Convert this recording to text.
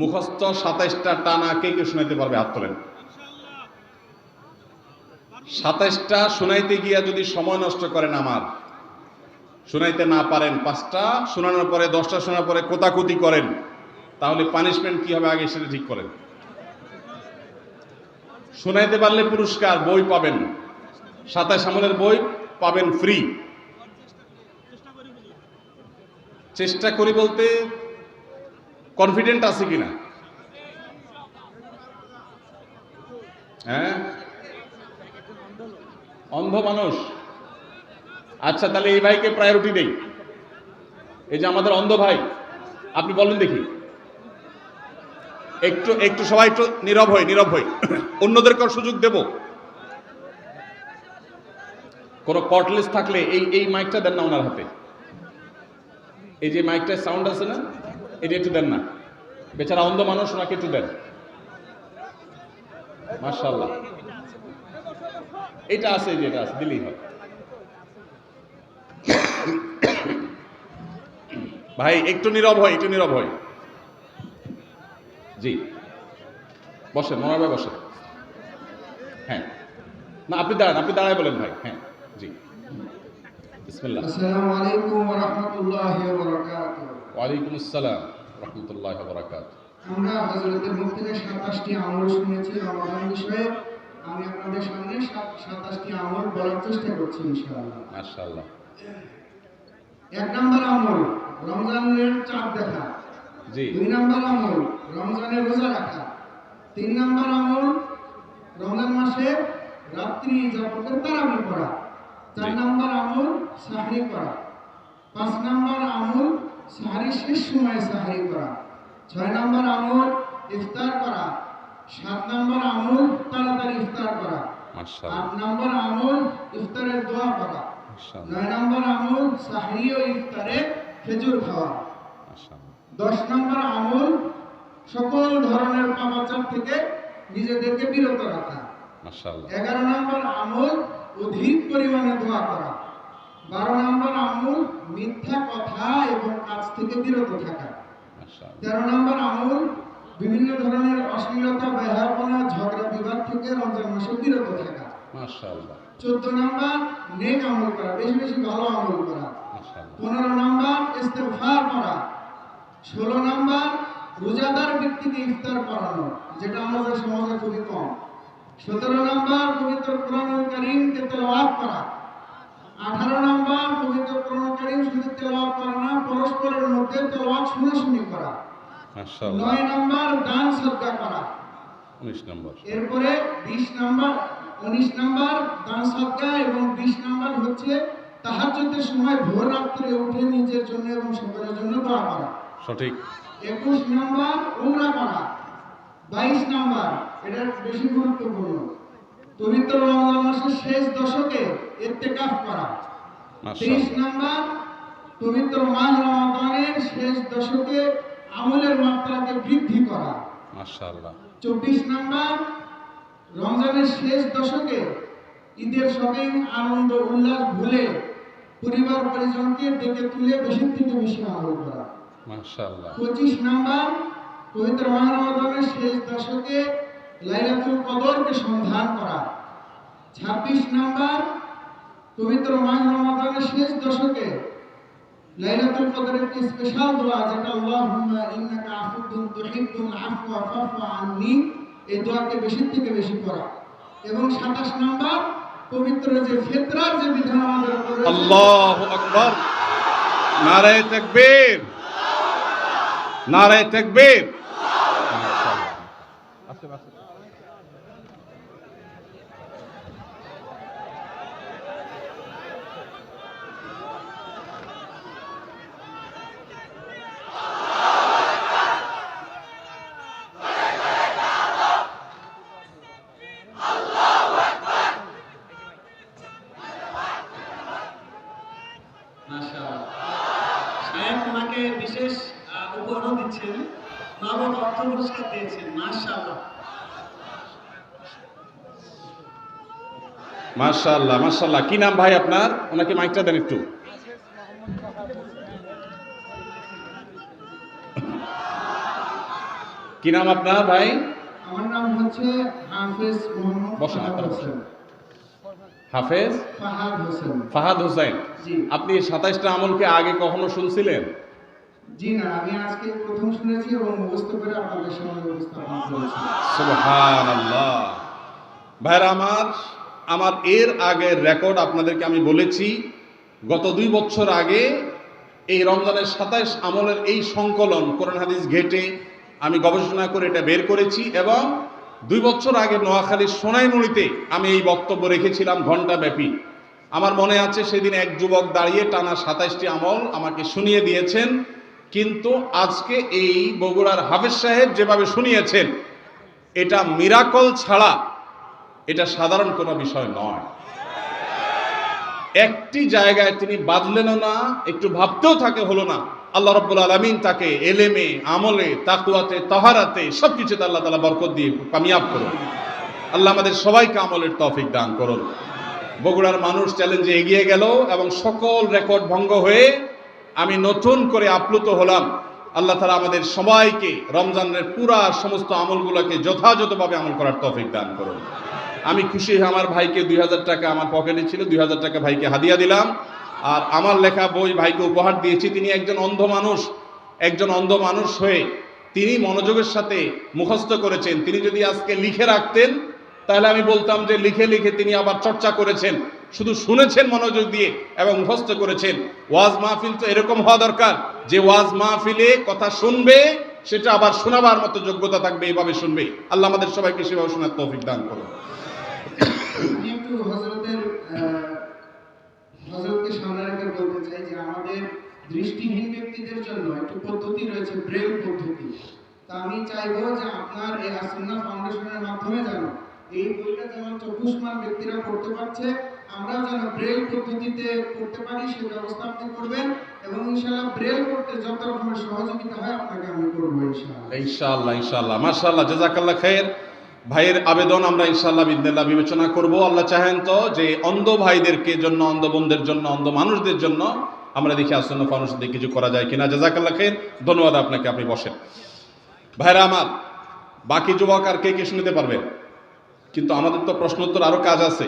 মুখস্থ সাতাইশটা টানা কে কে শোনাইতে পারবে? হাত তোলেন। সাতাইশটা শোনাইতে গিয়া যদি সময় নষ্ট করেন আমার, শোনাইতে না পারেন পাঁচটা, শোনানোর পরে দশটা শোনার পরে কোতাকুতি করেন, তাহলে পানিশমেন্ট কি হবে আগে সেটা ঠিক করেন। শোনাইতে পারলে পুরস্কার, বই পাবেন। সাতাশ আমলের বই পাবেন ফ্রি চেষ্টা করি বলতে কনফিডেন্ট আছে কিনা? হ্যাঁ? অন্ধ মানুষ। আচ্ছা তাহলে এই ভাইকে প্রায়োরিটি দেই। এই যে আমাদের অন্ধ ভাই, আপনি বলেন দেখি। একটু একটু সবাই একটু নীরব হই নীরব হই। অন্যদেরকেও সুযোগ দেব। কোনো কটলেস থাকলে এই এই মাইকটা দেন না ওনার হাতে। এই যে মাইকটার সাউন্ড আছে না? এটা একটু দেন না। বেচারা অন্ধ মানুষ ওনাকে একটু দেন। মার্শাল্লাহ এটা আছে এই যে এটা আছে দিলেই হয় ভাই একটু নীরব হয় একটু নীরব হয় জি। বসেন মনোর ভাই বসেন। হ্যাঁ। না আপনি দাঁড়ান আপনি দাঁড়ায় বলেন ভাই। হ্যাঁ জি। বিসমিল্লাহ। আসসালামু আলাইকুম ওয়া রাহমাতুল্লাহি ওয়া বারাকাতুহু। ওয়ালাইকুম আসসালাম। রহমতুল্লাহ বরাকাত আমরা হযরতের মুখ থেকে 27টি আমল শুনেছি রমাদান বিষয়ে। আমি আপনাদের সামনে 27টি আমল বলার চেষ্টা করছি ইনশাআল্লাহ। মাশাআল্লাহ। এক নম্বর আমল রমজানের চাঁদ দেখা। জি। দুই নম্বর আমল রমজানের রোজা রাখা। তিন নম্বর আমল রমজান মাসে রাত্রি যাপনের তারাবি পড়া চার। নম্বর আমল সাহরি করা। পাঁচ নম্বর আমল সাহারি শেষ সময়ে সাহারি করা। ছয় নম্বর আমল ইফতার করা। সাত নম্বর আমল তাড়াতাড়ি ইফতার করা। আট নম্বর আমল ইফতারের দোয়া করা। নয় নম্বর আমল সাহরি ও ইফতারে খেজুর খাওয়া। দশ নম্বর আমল সকল ধরনের পাপাচার থেকে নিজেদেরকে বিরত রাখা। এগারো নম্বর আমল অধিক পরিমাণে দোয়া করা। বারো নম্বর মিথ্যা কথা এবং কাজ থেকে বিরত থাকা। তেরো নম্বর আমল বিভিন্ন ধরনের অশ্লীলতা ব্যয়াপনা ঝগড়া বিবাদ থেকে রমজান মাসে বিরত থাকা। চোদ্দ নম্বর নেক আমল করা বেশি বেশি ভালো আমল করা। পনেরো নম্বর ইস্তেফার করা ষোলো নম্বর রোজাদার ব্যক্তিকে ইফতার করানো যেটা আমাদের সমাজে খুবই কম। সতেরো নম্বর পবিত্র কোরআনুল করিমকে তেলাওয়াত করা। আঠারো নম্বর পবিত্র কোরআন করিম শুধু তেলাওয়াত করা না পরস্পরের মধ্যে তেলাওয়াত শুনে শুনে করা। মাশাআল্লাহ। নয় নম্বর দান সদ্গা করা। 19 নম্বর। এরপরে বিশ নম্বর উনিশ নম্বর দান সদ্গা এবং বিশ নম্বর হচ্ছে তাহাজ্জুদের সময় ভোর রাত্রে উঠে নিজের জন্য এবং সকলের জন্য দোয়া করা। সঠিক। একুশ নম্বর উমরা করা। বাইশ নম্বর এটা বেশি গুরুত্বপূর্ণ। পবিত্র রমজান মাসের শেষ দশকে ইত্তেকাফ করা। তেইশ নম্বর পবিত্র মাহ রমাদানের শেষ দশকে আমলের মাত্রাকে বৃদ্ধি করা। মাশাআল্লাহ। চব্বিশ নাম্বার রমজানের শেষ দশকে ঈদের শপিং আনন্দ উল্লাস ভুলে পরিবার পরিজনকে ডেকে তুলে বেশি থেকে বেশি আমল করা। মাশাআল্লাহ। পঁচিশ নাম্বার পবিত্র মহারমাদানের শেষ দশকে লাইলাতুল কদরকে সন্ধান করা। ছাব্বিশ নাম্বার পবিত্র মহারমাদানের শেষ দশকে লাইলাতুল কদরের একটি স্পেশাল দোয়া যেটা আল্লাহুম্মা ইন্নাকা আফুদুন তুহিব্বুল আফওয়া ফাফু আননি এই দোয়াকে বেশি থেকে বেশি করা এবং 27 নাম্বার পবিত্র যে ফিতরার যে বিধান আমাদের উপর আল্লাহু আকবার। নারায়ে তাকবীর। নারায়ে তাকবীর। সাহেব পুরস্কার দিয়েছেন মাশাআল্লাহ। মাশাআল্লাহ মাশাআল্লাহ। কি নাম ভাই আপনার? ওনাকে মাইকটা দেন একটু। কি নাম আপনার ভাই? আমার নাম হচ্ছে হাফেজ মোহাম্মদ হোসেন। হাফেজ? ফাহাদ হোসেন। ফাহাদ হোসেন। জি। আপনি সাতাইশটা আমলকে আগে কখনো শুনছিলেন? জি না, আমি আজকে প্রথম শুনেছি এবং মুখস্থ করে আপনাদের সামনে উপস্থাপন ভাইরা আমার আমার এর আগের রেকর্ড আপনাদেরকে আমি বলেছি, গত দুই বছর আগে এই রমজানের সাতাইশ আমলের এই সংকলন, কোরআন হাদিস ঘেটে আমি গবেষণা করে এটা বের করেছি এবং দুই বছর আগে নোয়াখালীর সোনাইমুড়িতে আমি এই বক্তব্য রেখেছিলাম ঘণ্টা ব্যাপী আমার মনে আছে সেদিন এক যুবক দাঁড়িয়ে টানা সাতাইশটি আমল আমাকে শুনিয়ে দিয়েছেন। কিন্তু আজকে এই বগুড়ার হাফেজ সাহেব যেভাবে শুনিয়েছেন, এটা মিরাকল ছাড়া এটা সাধারণ কোনো বিষয় নয়। একটি জায়গায় তিনি বাদলেনও না, একটু ভাবতেও থাকে হলো না। আল্লাহ রব্বুল আলমিন তাকে এলেমে, আমলে তাকুয়াতে তাহারাতে সব কিছুতে আল্লাহ তালা বরকত দিয়ে কামিয়াব করুন। আল্লাহ আমাদের সবাইকে আমলের তৌফিক দান করুন। বগুড়ার মানুষ চ্যালেঞ্জে এগিয়ে গেল এবং সকল রেকর্ড ভঙ্গ হয়ে আমি নতুন করে আপ্লুত হলাম। আল্লাহ তালা আমাদের সবাইকে রমজানের পুরা সমস্ত আমলগুলোকে যথাযথভাবে আমল করার তৌফিক দান করুন। আমি খুশি আমার ভাইকে দুই হাজার টাকা আমার পকেটে ছিল, দুই হাজার টাকা ভাইকে হাদিয়া দিলাম। আর আমার লেখা বই ভাইকে উপহার দিয়েছি। তিনি একজন অন্ধ মানুষ। একজন অন্ধ মানুষ হয়ে তিনি মনোযোগের সাথে মুখস্থ করেছেন। তিনি যদি আজকে লিখে রাখতেন, তাহলে আমি বলতাম যে লিখে লিখে তিনি আবার চর্চা করেছেন। শুধু শুনেছেন মনোযোগ দিয়ে এবং মুখস্থ করেছেন। ওয়াজ মাহফিল তো এরকম হওয়া দরকার যে ওয়াজ মাহফিলে কথা শুনবে, সেটা আবার শোনাবার মতো যোগ্যতা থাকবে এইভাবে শুনবে। আল্লাহ আমাদের সবাইকে সেভাবে শোনার তৌফিক দান করুন। দৃষ্টিহীন ব্যক্তিদের জন্য একটু পদ্ধতি রয়েছে ব্রেল পদ্ধতি। তা আমি চাইব যে আপনার এই আসন্না ফাউন্ডেশনের মাধ্যমে জানো এই বইটা যেমন চক্ষুষ্মান ব্যক্তিরা পড়তে পারছে আমরা যেন ব্রেল পদ্ধতিতে পড়তে পারি, সেই ব্যবস্থা আপনি করবেন এবং ইনশাআল্লাহ ব্রেল করতে যত রকমের সহযোগিতা হয়, আপনাকে আমি করব ইনশাআল্লাহ। ইনশাআল্লাহ ইনশাআল্লাহ। মাশাআল্লাহ জাজাকাল্লাহ খায়ের ভাইয়ের আবেদন আমরা ইনশাআল্লাহ বিদিনাল্লাহ বিবেচনা করব। আল্লাহ চাহেন তো যে অন্ধ ভাইদেরকে জন্য, অন্ধ বোনদের জন্য, অন্ধ মানুষদের জন্য আমরা দেখি আসন্ন ফাউন্ডেশন দিয়ে কিছু করা যায় কিনা। জাজাকাল্লাহ খায়ের ধন্যবাদ আপনাকে, আপনি বসেন। ভাইরা আমার, বাকি যুবক আর কে কে শুনতে পারবেন কিন্তু আমাদের তো প্রশ্নোত্তর আরও কাজ আছে।